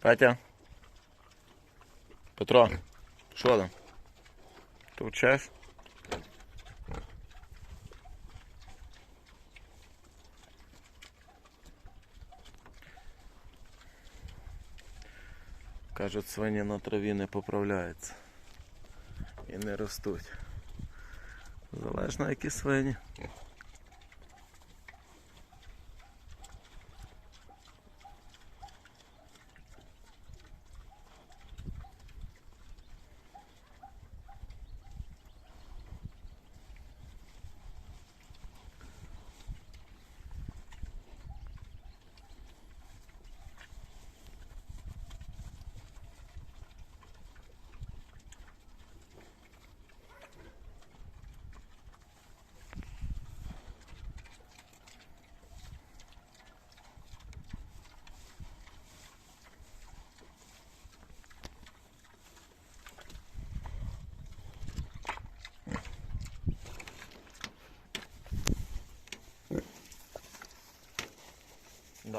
Петя. Петро. Що там? Товчеш? Кажуть, свині на траві не поправляються. І не ростуть. Залежно які свині.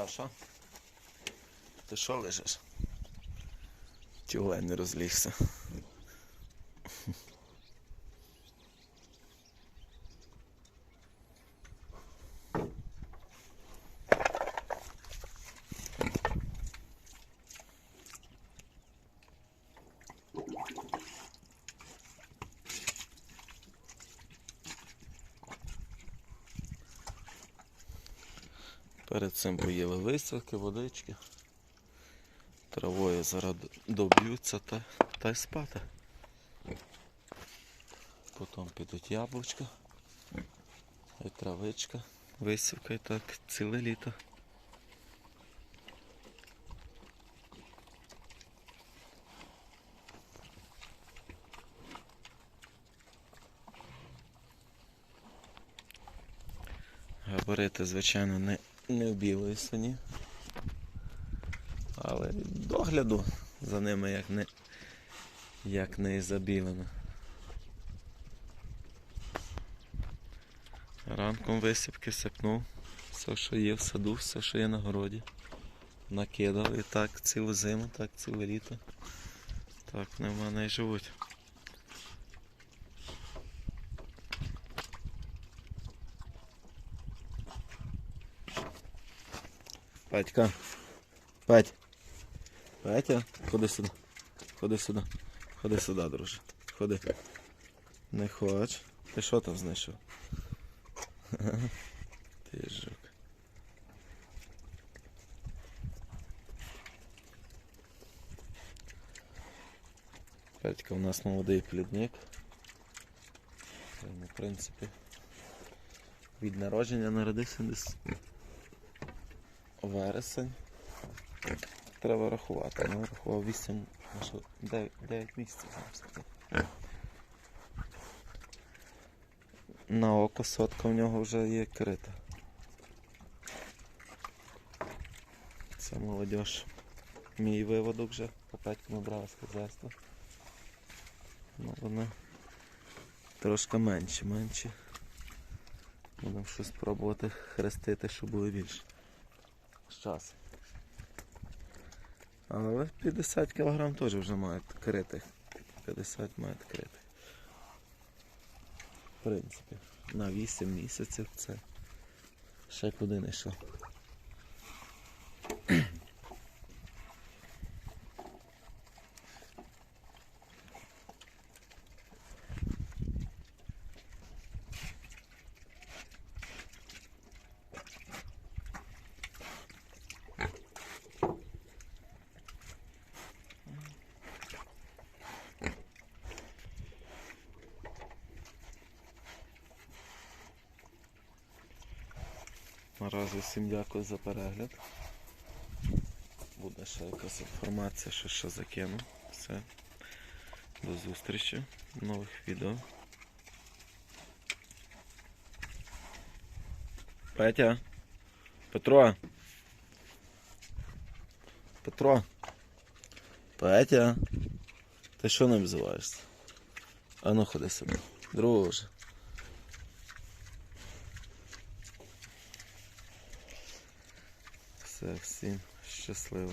Даша, ти що лежиш? Тюлень не розлігся. Перед цим поїли висилки, водички. Травою зараз доб'ються та, та й спати. Потім підуть яблучка, і травичка, висівка і так ціле літо. Габарити, звичайно, не, не в білої свині. Але догляду за ними як не, як не і забілено. Ранком висипки сипнув. Все, що є в саду, все, що є на городі. Накидав і так цілу зиму, так ціле літо. Так вони в мене і живуть. Петька. Петь. Петя, ходи сюди. Ходи сюди. Ходи сюди, друже. Ходи. Не хоч. Ти що там знайшов? Ти жук. Петька у нас молодий плідник. В принципі, від народження народився десь вересень. Треба рахувати. Ну, рахував 8, може 9, 9 місяців. На око сотка в нього вже є крита. Це молодь. Мій виводок вже по Петькому брав з хазяйства. Ну вони трошки менші, менші. Будемо щось пробувати хрестити, щоб було більше. Часом. Але 50 кг теж вже мають критих. 50 мають критих. В принципі, на 8 місяців це ще куди не йшов. Наразі всім дякую за перегляд. Буде ще якась інформація, що ще закину. Все. До зустрічі в нових відео. Петя. Петро. Петро. Петя. Ти що не обзиваєшся? А ну ходи сюди. Друже. Все, всім щасливо.